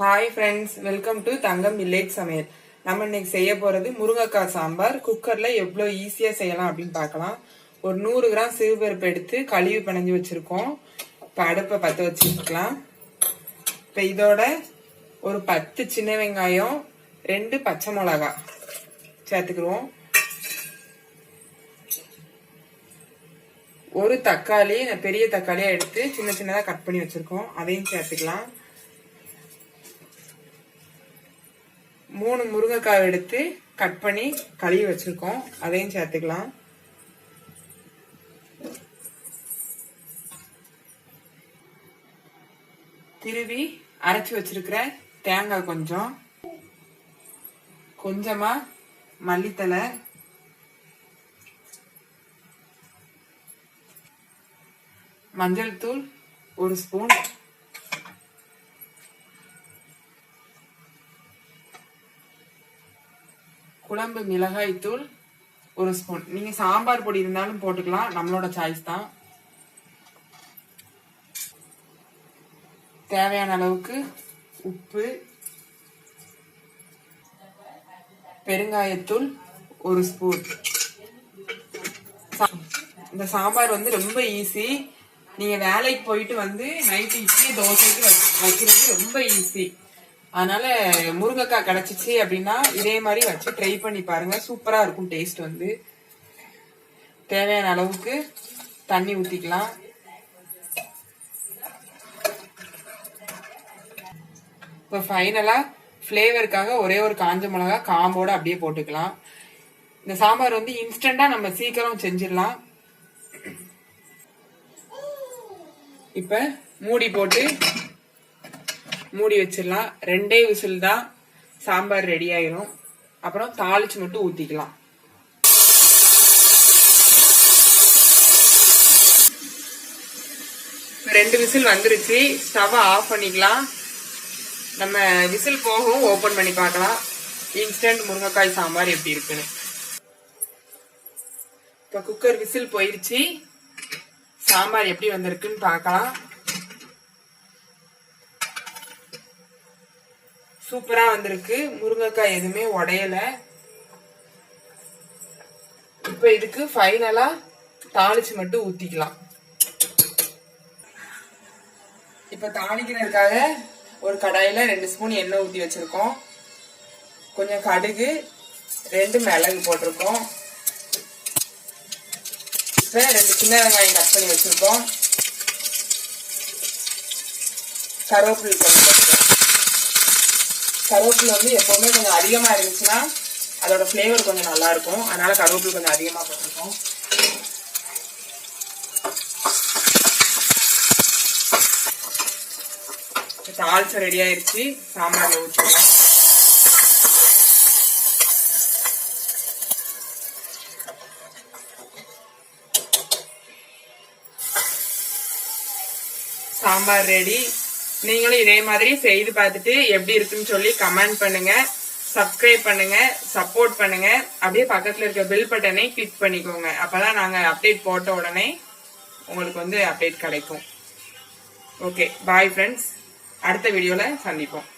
Hi friends welcome to Thangam village சமையல் நம்ம இன்னைக்கு செய்ய போகிறது முருங்கைக்காய் சாம்பார். குக்கரில் எவ்வளோ ஈஸியாக செய்யலாம் அப்படின்னு பார்க்கலாம். ஒரு நூறு கிராம் சிறுபருப்பு எடுத்து கழுவி பிணைஞ்சு வச்சுருக்கோம். இப்போ அடுப்பை பற்ற வச்சுருக்கலாம். இப்போ இதோட ஒரு பத்து சின்ன வெங்காயம் ரெண்டு பச்சை மிளகா சேர்த்துக்கிடுவோம். ஒரு தக்காளி பெரிய தக்காளியாக எடுத்து சின்ன சின்னதாக கட் பண்ணி வச்சுருக்கோம். அதையும் சேர்த்துக்கலாம். மூணு முருங்கைக்காய் எடுத்து கட் பண்ணி கழுவி வச்சிருக்கோம். அதையும் சேர்த்துக்கலாம். திருவி அரைச்சி வச்சிருக்கிற தேங்காய் கொஞ்சம் கொஞ்சமா மல்லித்தலை மஞ்சள் தூள் ஒரு ஸ்பூன் குழம்பு மிளகாய் தூள் ஒரு ஸ்பூன் நீங்க சாம்பார் பொடி இருந்தாலும் போட்டுக்கலாம். நம்மளோட சாய்ஸ் தான். தேவையான அளவுக்கு உப்பு பெருங்காயத்தூள் ஒரு ஸ்பூன் இந்த சாம்பார் வந்து ரொம்ப ஈஸி நீங்க வேலைக்கு போயிட்டு வந்து நைட்டு இட்லி தோசைக்கு வைக்கிறது ரொம்ப ஈஸி அதனால முருங்கைக்காய் கிடைச்சிச்சு அப்படின்னா இதே மாதிரி வச்சு ட்ரை பண்ணி பாருங்க. சூப்பரா இருக்கும் டேஸ்ட் வந்து. தேவையான அளவுக்கு தண்ணி ஊத்திக்கலாம். இப்போ ஃபைனலா ஃப்ளேவருக்காக ஒரே ஒரு காஞ்ச மிளகா காம்போட அப்படியே போட்டுக்கலாம். இந்த சாம்பார் வந்து இன்ஸ்டண்டா நம்ம சீக்கிரம் செஞ்சிடலாம். இப்ப மூடி போட்டு மூடி வச்சிடலாம். ரெண்டே விசில் தான் சாம்பார் ரெடி ஆயிரும். அப்புறம் தாளிச்சு மட்டும் ஊத்திக்கலாம். ரெண்டு விசில் வந்துருச்சு. ஸ்டவ்வை ஆஃப் பண்ணிக்கலாம். நம்ம விசில் போகவும் ஓப்பன் பண்ணி பார்க்கலாம். இன்ஸ்டன்ட் முருங்கைக்காய் சாம்பார் எப்படி இருக்குன்னு. இப்போ குக்கர் விசில் போயிடுச்சு சாம்பார் எப்படி வந்திருக்குன்னு பார்க்கலாம். சூப்பரா வந்திருக்கு. முருங்கைக்காய் எதுவுமே உடையல. இப்ப இதுக்கு ஃபைனலா தாளிச்சு மட்டும் ஊத்திக்கலாம். இப்ப தாளிக்கிறதுக்காக ஒரு கடாயில ரெண்டு ஸ்பூன் எண்ணெய் ஊத்தி வச்சிருக்கோம். கொஞ்சம் கடுகு ரெண்டு மிளகு போட்டிருக்கோம். இப்ப ரெண்டு சின்ன வெங்காயம் கட் பண்ணி வச்சிருக்கோம். கருவேப்பிலை போட்டு போட்டுருக்கோம். கருவேப்பிலை வந்து எப்போவுமே கொஞ்சம் அதிகமாக இருந்துச்சுன்னா அதோட ஃப்ளேவர் கொஞ்சம் நல்லாயிருக்கும். அதனால் அதனால கருவேப்பிலை கொஞ்சம் அதிகமாக போட்டிருக்கோம். தால்சா ரெடி ஆயிடுச்சு சாம்பாரில் ஊற்றிடலாம் சாம்பார் ரெடி நீங்களும் இதே மாதிரி செய்து பார்த்துட்டு எப்படி இருக்குன்னு சொல்லி கமெண்ட் பண்ணுங்க. சப்ஸ்கிரைப் பண்ணுங்க சப்போர்ட் பண்ணுங்க. அப்படியே பக்கத்துல இருக்க பில் பட்டனை கிளிக் பண்ணிக்கோங்க. அப்பதான் நாங்க அப்டேட் போட்ட உடனே உங்களுக்கு வந்து அப்டேட் கிடைக்கும். ஓகே பாய் ஃப்ரெண்ட்ஸ் அடுத்த வீடியோல சந்திப்போம்.